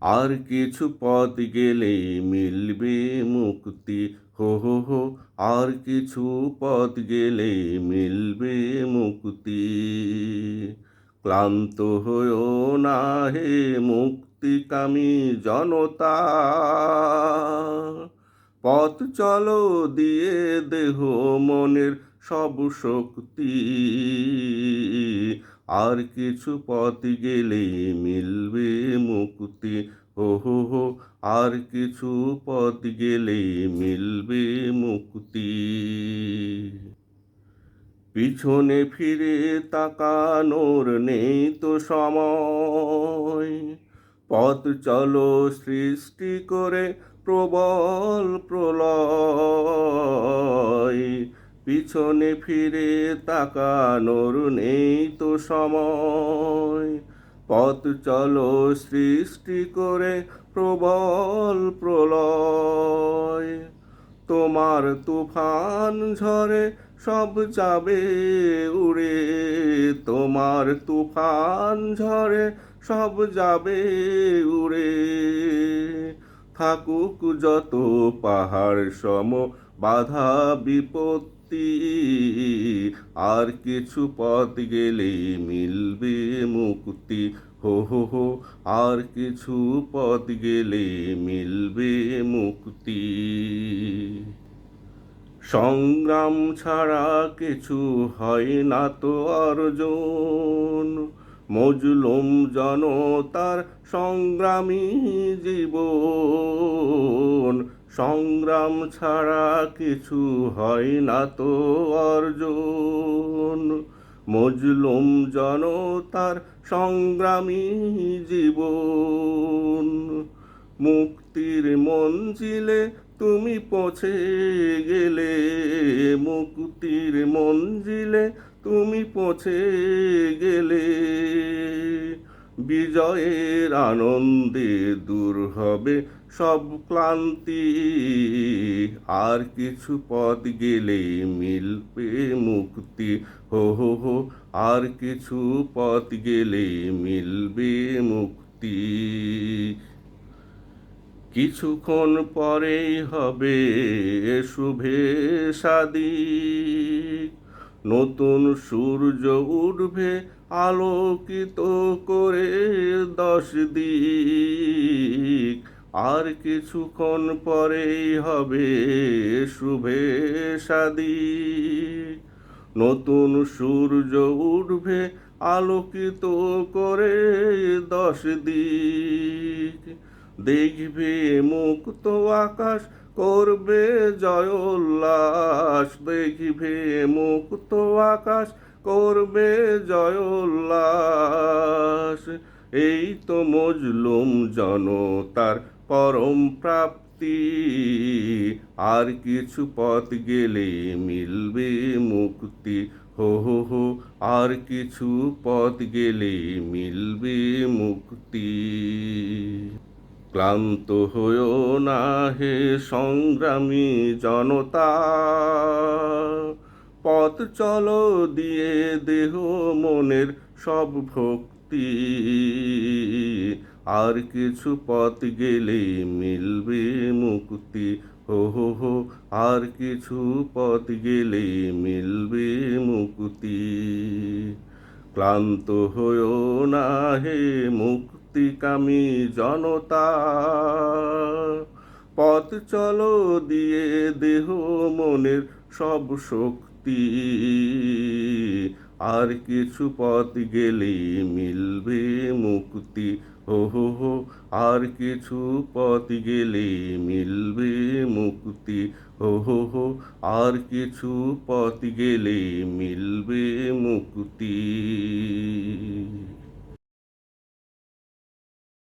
আর কিছু পথ গেলে মিলবে মুক্তি। হো হো হো, আর কিছু পথ গেলে মিলবে মুক্তি। ক্লান্ত হয়েও না হে মুক্তিকামী জনতা। পথ চলো দিয়ে দেহ মনের সব শক্তি। আর কিছু পথ গেলে মিলবে মুক্তি। হো হো হো, আর কিছু পথ গেলে মিলবে মুক্তি। পিছনে ফিরে তাকানোর নেই তো সময়। পথ চলো সৃষ্টি করে প্রবল প্রলয়। পিছনে ফিরে তাকানোর নেই তো সময়। পথ চলো সৃষ্টি করে প্রবল প্রলয়। তোমার তুফান ঝরে সব যাবে উড়ে। তোমার তুফান ঝরে সব যাবে উড়ে। থাকুক যত পাহাড় সম বাধা বিপত্তি আর কিছু পথ গেলে মিলবে মুক্তি। হো হো হো, আর কিছু পথ গেলে মিলবে মুক্তি। সংগ্রাম ছাড়া কিছু হয় না তো অর্জন। মজলুম জনতার সংগ্রামী জীবন। সংগ্রাম ছাড়া কিছু হয় না তো অর্জন। মজলুম জনতার সংগ্রামী জীবন। মুক্তির মঞ্জিলে তুমি পৌঁছে গেলে, মুক্তির মঞ্জিলে তুমি পৌঁছে গেলে। বিজয়ের আনন্দে দূর হবে সব ক্লান্তি। আর কিছু পথ গেলে মিলবে মুক্তি। হো হো হো, আর কিছু পথ গেলে মিলবে মুক্তি। কিছুক্ষণ পরেই হবে শুভে সাদিক নতুন সূর্য উঠবে আলোকিত করে দশ দিক। আর কিছুক্ষণ পরেই হবে শুভে সাদিক নতুন সূর্য উঠবে আলোকিত করে দশ দিক। দেখবে মুক্ত আকাশ করবে জয় উল্লাস দেখবে মুক্ত আকাশ করবে জয় উল্লাস এই তো মজলুম জনতার পরম প্রাপ্তি। আর কিছু পথ গেলে মিলবে মুক্তি। হো হো হো, আর কিছু পথ গেলে মিলবে মুক্তি। ক্লান্ত হয়েও না হে সংগ্রামী জনতা। পথ চলো দিয়ে দেহ মনের সব ভক্তি। আর কিছু পথ গেলে মিলবে মুক্তি। হো হো হো, আর কিছু পথ গেলে মিলবে মুক্তি। ক্লান্ত হয়েও না হে মুক্তিকামী জনতা। পথ চলো দিয়ে দেহ মনের সব শক্তি। আর কিছু পথ গেলে মিলবে মুক্তি। হো হো হো, আর কিছু পথ গেলে মিলবে মুক্তি। হো হো হো, আর কিছু পথ গেলে মিলবে মুক্তি।